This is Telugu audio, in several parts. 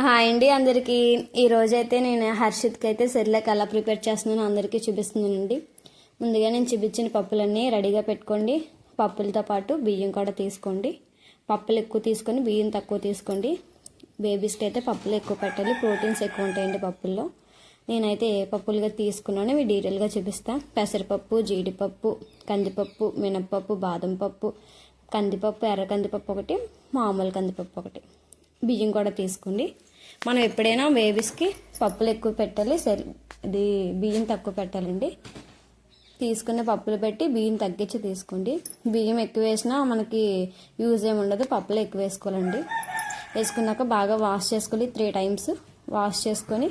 హాయ్ అండి అందరికీ. ఈరోజైతే నేను హర్షిత్కి అయితే సెర్లాక్ ఎలా ప్రిపేర్ చేస్తున్నానో అందరికీ చూపిస్తున్నానండి. ముందుగా నేను చూపించిన పప్పులన్నీ రెడీగా పెట్టుకోండి. పప్పులతో పాటు బియ్యం కూడా తీసుకోండి. పప్పులు ఎక్కువ తీసుకొని బియ్యం తక్కువ తీసుకోండి. బేబీస్కి అయితే పప్పులు ఎక్కువ పెట్టాలి. ప్రోటీన్స్ ఎక్కువ ఉంటాయండి పప్పుల్లో. నేనైతే ఏ పప్పులుగా తీసుకున్నానో ఇవి డీటెయిల్గా చూపిస్తాను పెసరపప్పు జీడిపప్పు కందిపప్పు మినప్పప్పు బాదం పప్పు కందిపప్పు ఎర్ర కందిపప్పు ఒకటి మామూలు కందిపప్పు ఒకటి. బియ్యం కూడా తీసుకోండి మనం ఎప్పుడైనా బేబీస్కి పప్పులు ఎక్కువ పెట్టాలి సరే ఇది బియ్యం తక్కువ పెట్టాలండి. తీసుకున్న పప్పులు పెట్టి బియ్యం తగ్గించి తీసుకోండి. బియ్యం ఎక్కువ వేసినా మనకి యూజ్ ఏమి ఉండదు పప్పులు ఎక్కువ వేసుకోవాలండి. వేసుకున్నాక బాగా వాష్ చేసుకోవాలి త్రీ టైమ్స్ వాష్ చేసుకొని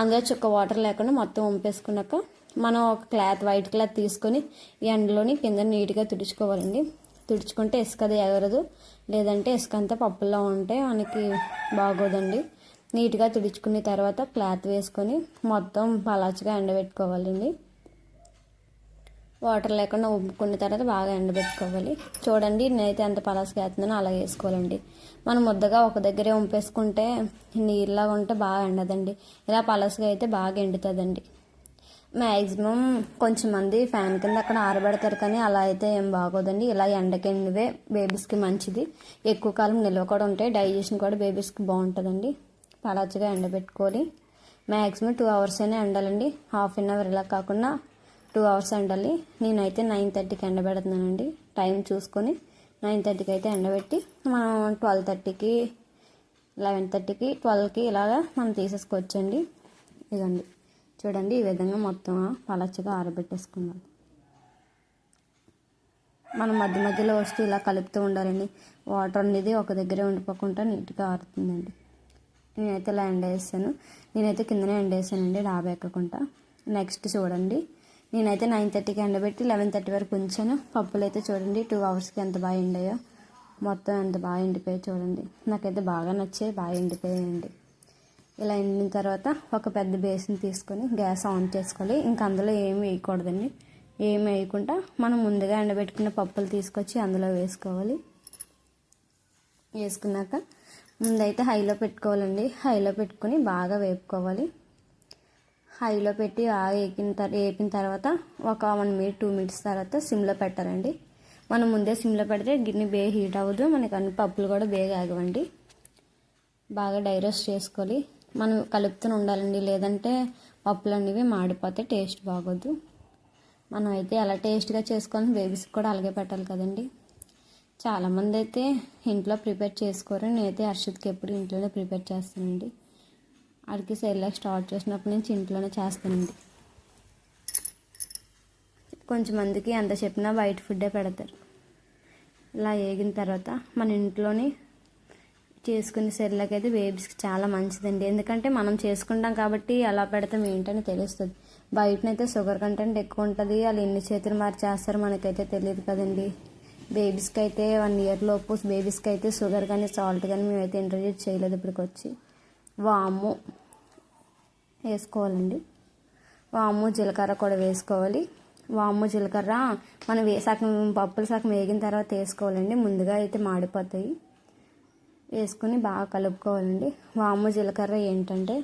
అందులో చుక్క వాటర్ లేకుండా మొత్తం వంపేసుకున్నాక మనం ఒక క్లాత్ వైట్ క్లాత్ తీసుకొని ఈ ఎండలోని కింద నీట్గా తుడుచుకోవాలండి. తుడుచుకుంటే ఇసుక అది ఎగరదు. లేదంటే ఇసుక అంతా పప్పుల్లో ఉంటే మనకి బాగోదండి. నీట్గా తుడుచుకున్న తర్వాత క్లాత్ వేసుకొని మొత్తం పలాచగా ఎండబెట్టుకోవాలండి. వాటర్ లేకుండా ఉబ్బుకున్న తర్వాత బాగా ఎండబెట్టుకోవాలి. చూడండి నేనైతే ఎంత పలాసగా వేస్తున్నానో అలా వేసుకోవాలండి. మనం ముద్దగా ఒక దగ్గరే ఉంపేసుకుంటే నీళ్ళగా ఉంటే బాగా ఎండదండి. ఇలా పలాసగా అయితే బాగా ఎండుతుందండి. మ్యాక్సిమం కొంచెం మంది ఫ్యాన్ కింద అక్కడ ఆరబెడతారు కానీ అలా అయితే ఏం బాగోదండి. ఇలా ఎండకెండివే బేబీస్కి మంచిది. ఎక్కువ కాలం నిల్వ కూడా ఉంటాయి డైజెషన్ కూడా బేబీస్కి బాగుంటుందండి. పలాచగా ఎండబెట్టుకోవాలి మ్యాక్సిమం టూ అవర్స్ అయినా ఎండాలండి. హాఫ్ అన్ అవర్ ఇలా కాకుండా టూ అవర్స్ ఎండాలి. నేనైతే నైన్ థర్టీకి ఎండబెడుతున్నానండి టైం చూసుకొని నైన్ థర్టీకి అయితే ఎండబెట్టి మనం ట్వెల్వ్ థర్టీకి లెవెన్ థర్టీకి ట్వెల్వ్కి ఇలాగా మనం తీసేసుకోవచ్చండి. ఇదండి చూడండి ఈ విధంగా మొత్తం పలచగా ఆరబెట్టేసుకుందాం. మనం మధ్య మధ్యలో వస్తూ ఇలా కలుపుతూ ఉండాలండి. వాటర్ అనేది ఒక దగ్గరే ఉండిపోకుండా నీట్గా ఆరుతుందండి. నేనైతే ఇలా ఎండ వేసాను. నేనైతే కిందనే ఎండేసానండి డాబా ఎక్కకుండా. నెక్స్ట్ చూడండి. నేనైతే నైన్ థర్టీకి ఎండబెట్టి లెవెన్ థర్టీ వరకు ఉంచాను. పప్పులు అయితే చూడండి టూ అవర్స్కి ఎంత బాగా ఎండాయో. మొత్తం ఎంత బాగా ఎండిపోయాయో చూడండి. నాకైతే బాగా నచ్చాయి బాగా ఎండిపోయాయండి. ఇలా ఎండిన తర్వాత ఒక పెద్ద బేసిన్ తీసుకొని గ్యాస్ ఆన్ చేసుకోవాలి. ఇంకా అందులో ఏం వేయకూడదండి. ఏం వేయకుండా మనం ముందుగా ఎండబెట్టుకున్న పప్పులు తీసుకొచ్చి అందులో వేసుకోవాలి. వేసుకున్నాక ముందైతే హైలో పెట్టుకోవాలండి. హైలో పెట్టుకొని బాగా వేపుకోవాలి. హైలో పెట్టి ఆ వేగిన తర్వాత వేపిన తర్వాత ఒక వన్ మినిట్ టూ మినిట్స్ తర్వాత సిమ్లో పెట్టాలండి. మనం ముందే సిమ్లో పెడితే గిన్నె బే హీట్ అవ్వదు. మనకి అన్ని పప్పులు కూడా బేగా ఆగవండి బాగా డైరెస్ట్ చేసుకోవాలి. మనం కలుపుతూనే ఉండాలండి. లేదంటే పప్పులు అనేవి మాడిపోతే టేస్ట్ బాగోదు. మనం అయితే ఎలా టేస్ట్గా చేసుకొని బేబీస్కి కూడా అలాగే పెట్టాలి కదండి. చాలామంది అయితే ఇంట్లో ప్రిపేర్ చేసుకోరు. నేనైతే హర్షిత్కి ఎప్పుడు ఇంట్లోనే ప్రిపేర్ చేస్తానండి. ఆడికి సెల్లాక్ స్టార్ట్ చేసినప్పటి నుంచి ఇంట్లోనే చేస్తానండి. కొంచెం మందికి ఎంత చెప్పినా బయట ఫుడ్డే పెడతారు. ఇలా వేగిన తర్వాత మన ఇంట్లోని చేసుకునే సెర్లకి అయితే బేబీస్కి చాలా మంచిదండి. ఎందుకంటే మనం చేసుకుంటాం కాబట్టి ఎలా పెడతాం ఏంటని తెలుస్తుంది. బయటనైతే షుగర్ కంటెంట్ ఎక్కువ ఉంటుంది. వాళ్ళు ఎన్ని చేతులు మరి చేస్తారో మనకైతే తెలియదు కదండి. బేబీస్కి అయితే వన్ ఇయర్ లోపు బేబీస్కి అయితే షుగర్ కానీ సాల్ట్ కానీ మేమైతే ఇంట్రడ్యూస్ చేయలేదు ఇప్పటికి వచ్చి వాము వేసుకోవాలండి. వాము జీలకర్ర కూడా వేసుకోవాలి. వాము జీలకర్ర. మనం వే సగం పప్పులు సగం వేగిన తర్వాత వేసుకోవాలండి. ముందుగా అయితే మాడిపోతాయి. వేసుకొని బాగా కలుపుకోవాలండి. వాము జీలకర్ర ఏంటంటే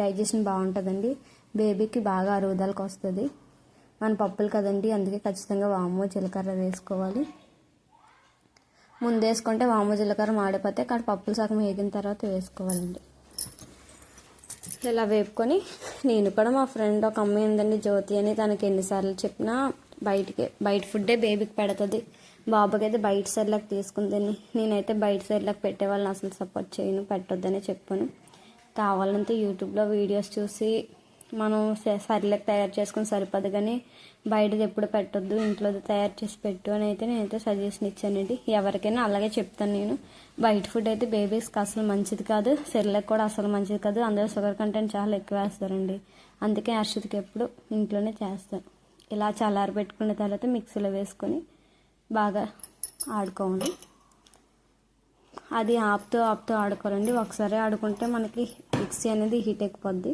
డైజెషన్ బాగుంటుందండి. బేబీకి బాగా అరుగుదలకు వస్తుంది. మన పప్పులు కదండి అందుకే ఖచ్చితంగా వాము జీలకర్ర వేసుకోవాలి. ముందు వేసుకుంటే వాము జీలకర్ర మాడిపోతే అక్కడ పప్పులు సగం వేగిన తర్వాత వేసుకోవాలండి. ఇలా వేపుకొని నేను కూడా మా ఫ్రెండ్ ఒక అమ్మాయి ఉందండి జ్యోతి అని తనకి ఎన్నిసార్లు చెప్పినా బయటికి బయట ఫుడ్డే బేబీకి పెడుతుంది. బాబుకి అయితే బయట సైడ్లకు తీసుకుందని. నేనైతే బయట సైడ్లకు పెట్టేవాళ్ళని అసలు సపోర్ట్ చేయను పెట్టొద్దని చెప్పాను. కావాలంటే యూట్యూబ్లో వీడియోస్ చూసి మనం సరిలకు తయారు చేసుకుని సరిపోదు కానీ బయటది ఎప్పుడు పెట్టొద్దు ఇంట్లో తయారు చేసి పెట్టు అని అయితే నేనైతే సజెషన్ ఇచ్చానండి ఎవరికైనా అలాగే చెప్తాను నేను. బయట ఫుడ్ అయితే బేబీస్కి అసలు మంచిది కాదు సెర్లకు కూడా అసలు మంచిది కాదు. అందులో షుగర్ కంటెంట్ చాలా ఎక్కువ వేస్తారండి. అందుకే హర్షిత్కి ఎప్పుడు ఇంట్లోనే చేస్తాను. ఇలా చల్లారి పెట్టుకున్న తర్వాత మిక్సీలో వేసుకొని బాగా ఆడుకోవాలి. అది ఆపుతూ ఆపుతూ ఆడుకోవాలండి. ఒకసారి ఆడుకుంటే మనకి మిక్సీ అనేది హీట్ ఎక్కిపోద్ది.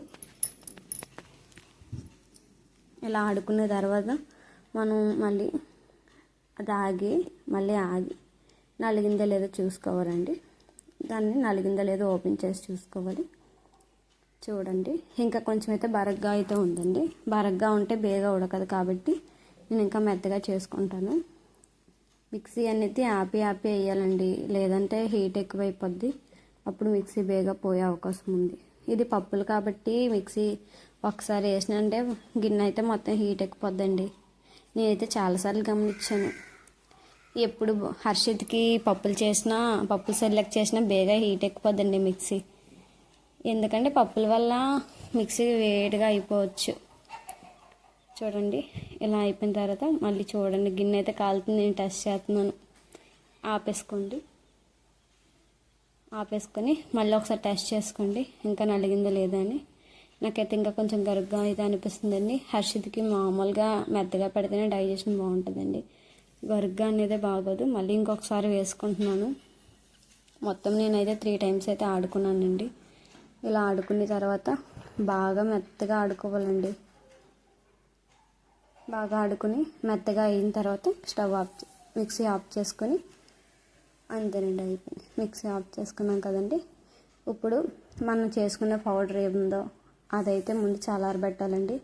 ఇలా ఆడుకున్న తర్వాత మనం మళ్ళీ అది ఆగి మళ్ళీ ఆగి నలిగిందా లేదో చూసుకోవాలండి. దాన్ని నలిగిందా లేదో ఓపెన్ చేసి చూసుకోవాలి. చూడండి. ఇంకా కొంచెం అయితే బరగ్గా అయితే ఉందండి. బరగ్గా ఉంటే బేగా ఉడకదు కాబట్టి నేను ఇంకా మెత్తగా చేసుకుంటాను. మిక్సీ అనేది ఆపి ఆపి వేయాలండి. లేదంటే హీట్ ఎక్కువైపోద్ది. అప్పుడు మిక్సీ బేగా పోయే అవకాశం ఉంది. ఇది పప్పులు కాబట్టి మిక్సీ ఒకసారి వేసినంటే గిన్నె అయితే మొత్తం హీట్ ఎక్కిపోద్దండి. నేనైతే చాలాసార్లు గమనించాను. ఎప్పుడు హర్షిత్కి పప్పులు చేసినా పప్పులు సెలెక్ట్ చేసినా బేగా హీట్ ఎక్కిపోద్దండి మిక్సీ. ఎందుకంటే పప్పుల వల్ల మిక్సీ వేడిగా అయిపోవచ్చు. చూడండి. ఇలా అయిపోయిన తర్వాత మళ్ళీ చూడండి. గిన్నె అయితే కాలుతుంది. నేను టెస్ట్ చేస్తున్నాను. ఆపేసుకోండి. ఆపేసుకొని మళ్ళీ ఒకసారి టెస్ట్ చేసుకోండి. ఇంకా నలిగిందో లేదా అని. నాకైతే ఇంకా కొంచెం గరుగ్గా అయితే అనిపిస్తుందండి. హర్షిత్కి మామూలుగా మెత్తగా పెడితేనే డైజెషన్ బాగుంటుందండి. గరుగ్గా అనేది బాగోదు. మళ్ళీ ఇంకొకసారి వేసుకుంటున్నాను. మొత్తం నేనైతే త్రీ టైమ్స్ అయితే ఆడుకున్నానండి. ఇలా ఆడుకున్న తర్వాత బాగా మెత్తగా ఆడుకోవాలండి. బాగా ఆడుకుని మెత్తగా అయిన తర్వాత స్టవ్ ఆఫ్ మిక్సీ ఆఫ్ చేసుకొని అంతేనండి అయిపోయింది మిక్సీ ఆఫ్ చేసుకున్నాం కదండి. ఇప్పుడు మనం చేసుకున్న పౌడర్ ఏముందో అదైతే ముందు చల్లారబెట్టాలండి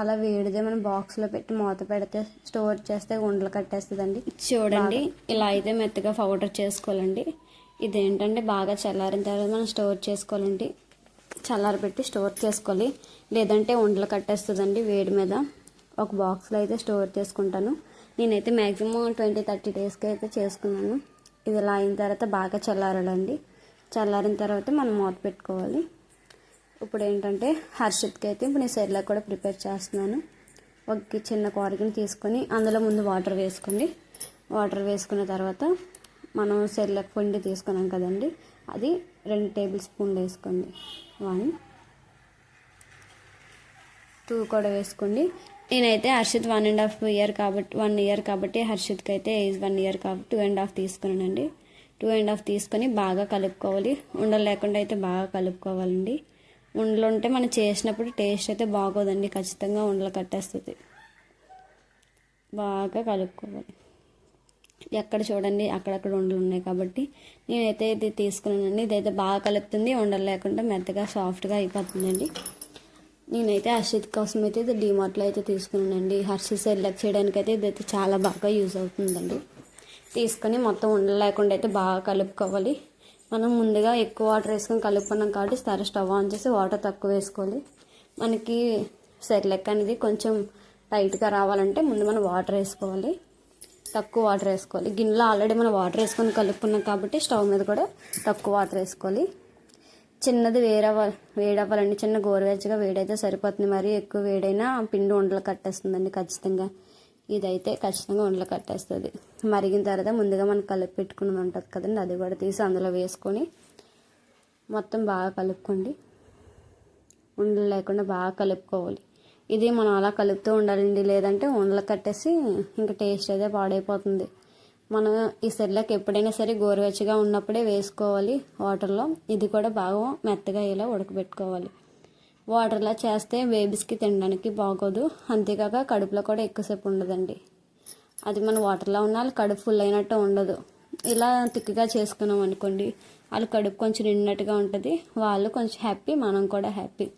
అలా వేడిదే మనం బాక్స్లో పెట్టి మూత పెడితే స్టోర్ చేస్తే ఉండలు కట్టేస్తుందండి. చూడండి ఇలా అయితే మెత్తగా పౌడర్ చేసుకోవాలండి. ఇదేంటంటే బాగా చల్లారిన తర్వాత మనం స్టోర్ చేసుకోవాలండి. చల్లారబెట్టి స్టోర్ చేసుకోవాలి. లేదంటే ఉండలు కట్టేస్తుందండి వేడి మీద. ఒక బాక్స్లో అయితే స్టోర్ చేసుకుంటాను. నేనైతే మ్యాక్సిమం ట్వంటీ థర్టీ డేస్కి అయితే చేసుకున్నాను. ఇది ఇలా అయిన తర్వాత బాగా చల్లారాలండి. చల్లారిన తర్వాత మనం మూత పెట్టుకోవాలి. ఇప్పుడు ఏంటంటే హర్షిత్కి అయితే ఇప్పుడు నేను సెర్లా కూడా ప్రిపేర్ చేస్తున్నాను. ఒక చిన్న కోరికను తీసుకొని అందులో ముందు వాటర్ వేసుకోండి. వాటర్ వేసుకున్న తర్వాత మనం సెర్లక్ పిండి తీసుకున్నాం కదండి. అది రెండు టేబుల్ స్పూన్లు వేసుకోండి. వన్ టూ కూడా వేసుకోండి. నేనైతే Harshit one and half year కాబట్టి వన్ ఇయర్ కాబట్టి హర్షిత్కి అయితే ఏజ్ వన్ ఇయర్ కాబట్టి టూ అండ్ హాఫ్ తీసుకున్నానండి. టూ అండ్ హాఫ్ తీసుకొని బాగా కలుపుకోవాలి. ఉండలు లేకుండా అయితే బాగా కలుపుకోవాలండి. ఉండలు ఉంటే మనం చేసినప్పుడు టేస్ట్ అయితే బాగోదండి. ఖచ్చితంగా ఉండలు కట్టేస్తుంది. బాగా కలుపుకోవాలి. ఎక్కడ చూడండి అక్కడక్కడ ఉండలు ఉన్నాయి కాబట్టి నేనైతే ఇది తీసుకున్నానండి. ఇదైతే బాగా కలుపుతుంది. ఉండలు లేకుండా మెత్తగా సాఫ్ట్గా అయిపోతుందండి. నేనైతే హర్షిత్ కోసం అయితే ఇది డిమార్ట్లో అయితే తీసుకున్నానండి. హర్షిత్ సెలెక్ట్ చేయడానికి అయితే ఇదైతే చాలా బాగా యూజ్ అవుతుందండి. తీసుకొని మొత్తం ఉండలు లేకుండా అయితే బాగా కలుపుకోవాలి. మనం ముందుగా ఎక్కువ వాటర్ వేసుకొని కలుపుకున్నాం కాబట్టి సరే స్టవ్ ఆన్ చేసి వాటర్ తక్కువ వేసుకోవాలి. మనకి సెర్లెక్ అనేది కొంచెం టైట్గా రావాలంటే ముందు మనం వాటర్ వేసుకోవాలి. తక్కువ వాటర్ వేసుకోవాలి. గిన్నెలో ఆల్రెడీ మనం వాటర్ వేసుకొని కలుపుకున్నాం కాబట్టి స్టవ్ మీద కూడా తక్కువ వాటర్ వేసుకోవాలి. చిన్నది వేరవ్వ వేడవ్వాలండి. చిన్న గోరువెచ్చగా వేడైతే సరిపోతుంది. మరి ఎక్కువ వేడైనా పిండి ఉండలు కట్టేస్తుందండి ఖచ్చితంగా. ఇదైతే ఖచ్చితంగా ఉండలు కట్టేస్తుంది. మరిగిన తర్వాత ముందుగా మనం కలిపి పెట్టుకున్నది ఉంటుంది కదండి అది కూడా తీసి అందులో వేసుకొని మొత్తం బాగా కలుపుకోండి. ఉండలు లేకుండా బాగా కలుపుకోవాలి. ఇది మనం అలా కలుపుతూ ఉండాలండి. లేదంటే ఉండలు కట్టేసి ఇంకా టేస్ట్ అయితే పాడైపోతుంది. మనం ఈ సెర్లాక్ ఎప్పుడైనా సరే గోరువెచ్చగా ఉన్నప్పుడే వేసుకోవాలి వాటర్లో. ఇది కూడా బాగా మెత్తగా ఇలా ఉడకబెట్టుకోవాలి. వాటర్లా చేస్తే బేబీస్కి తినడానికి బాగోదు. అంతేకాక కడుపులో కూడా ఎక్కువసేపు ఉండదండి. అది మన వాటర్లో ఉన్న వాళ్ళు కడుపు ఫుల్ అయినట్టు ఉండదు. ఇలా తిక్కుగా చేసుకున్నాం అనుకోండి వాళ్ళు కడుపు కొంచెం నిండినట్టుగా ఉంటుంది. వాళ్ళు కొంచెం హ్యాపీ మనం కూడా హ్యాపీ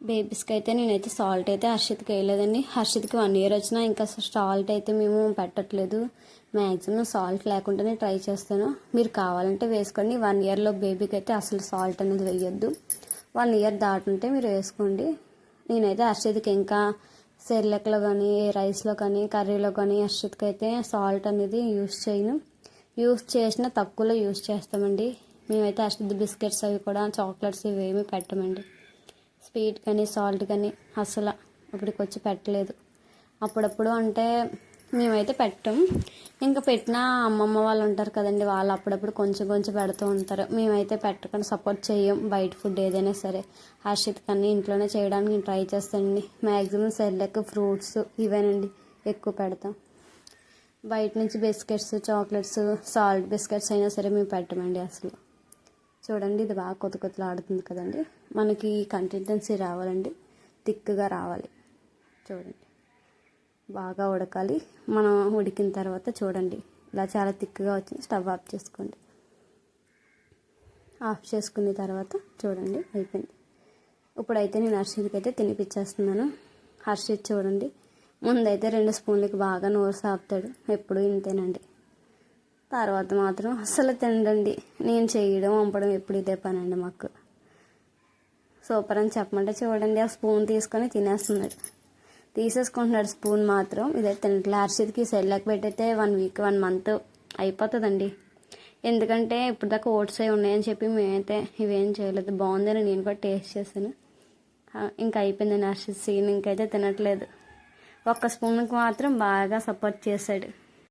బేబీస్కి అయితే నేనైతే సాల్ట్ అయితే హర్షిత్కి వేయలేదండి. హర్షిత్కి వన్ ఇయర్ వచ్చినా ఇంకా సాల్ట్ అయితే మేము పెట్టట్లేదు. మ్యాక్సిమం సాల్ట్ లేకుండానే ట్రై చేస్తాను. మీరు కావాలంటే వేసుకోండి. వన్ ఇయర్లో బేబీకి అయితే అసలు సాల్ట్ అనేది వేయొద్దు. వన్ ఇయర్ దాటుంటే మీరు వేసుకోండి. నేనైతే హర్షిత్కి ఇంకా సెర్లెక్లో కానీ రైస్లో కానీ కర్రీలో కానీ హర్షిత్కి అయితే సాల్ట్ అనేది యూస్ చేయను. యూస్ చేసిన తక్కువలో యూస్ చేస్తామండి. మేమైతే హర్షిత్ బిస్కెట్స్ అవి కూడా చాక్లెట్స్ ఇవి ఏమి పెట్టమండి. స్వీట్ కానీ సాల్ట్ కానీ అసలు ఇప్పటికి వచ్చి పెట్టలేదు. అప్పుడప్పుడు అంటే మేమైతే పెట్టం. ఇంకా పెట్టిన అమ్మమ్మ వాళ్ళు ఉంటారు కదండి వాళ్ళు అప్పుడప్పుడు కొంచెం కొంచెం పెడుతూ ఉంటారు. మేమైతే పెట్టకుండా సపోర్ట్ చేయం బయట ఫుడ్ ఏదైనా సరే. హర్షిత్ కన్నీ ఇంట్లోనే చేయడానికి నేను ట్రై చేస్తానండి. మ్యాక్సిమం సెల్లెక్ ఫ్రూట్స్ ఇవేనండి ఎక్కువ పెడతాం. బయట నుంచి బిస్కెట్స్ చాక్లెట్స్ సాల్ట్ బిస్కెట్స్ అయినా సరే మేము పెట్టమండి అసలు. చూడండి ఇది బాగా కొత్త కొత్తలు ఆడుతుంది కదండి. మనకి కంటెంటెన్సీ రావాలండి. థిక్గా రావాలి. చూడండి. బాగా ఉడకాలి. మనం ఉడికిన తర్వాత చూడండి. ఇలా చాలా థిక్గా వచ్చింది. స్టవ్ ఆఫ్ చేసుకోండి. ఆఫ్ చేసుకున్న తర్వాత చూడండి అయిపోయింది. ఇప్పుడైతే నేను హర్షిత్కి అయితే తినిపించేస్తున్నాను. హర్షిత్ చూడండి. ముందైతే రెండు స్పూన్లకి బాగా నోరు సాపుతాడు. ఎప్పుడు ఇంతేనండి. తర్వాత మాత్రం అసలు తినండి నేను చేయడం వంపడం ఎప్పుడు ఇదే పని అండి మాకు. సూపర్ అని చెప్పమంటే చూడండి ఆ స్పూన్ తీసుకొని తినేస్తున్నాడు తీసేసుకుంటున్నాడు స్పూన్ మాత్రం. ఇదే తినట్లే. హర్షిత్కి సెల్లాకి పెట్టయితే వన్ వీక్ వన్ మంత్ అయిపోతుందండి. ఎందుకంటే ఇప్పుడు దాకా ఓట్స్ అయి ఉన్నాయని చెప్పి మేమైతే ఇవేం చేయలేదు. బాగుందని నేను కూడా టేస్ట్ చేశాను. ఇంకా అయిపోయిందండి హర్షిత్ సీన్. ఇంకైతే తినట్లేదు. ఒక్క స్పూన్కి మాత్రం బాగా సపోర్ట్ చేశాడు.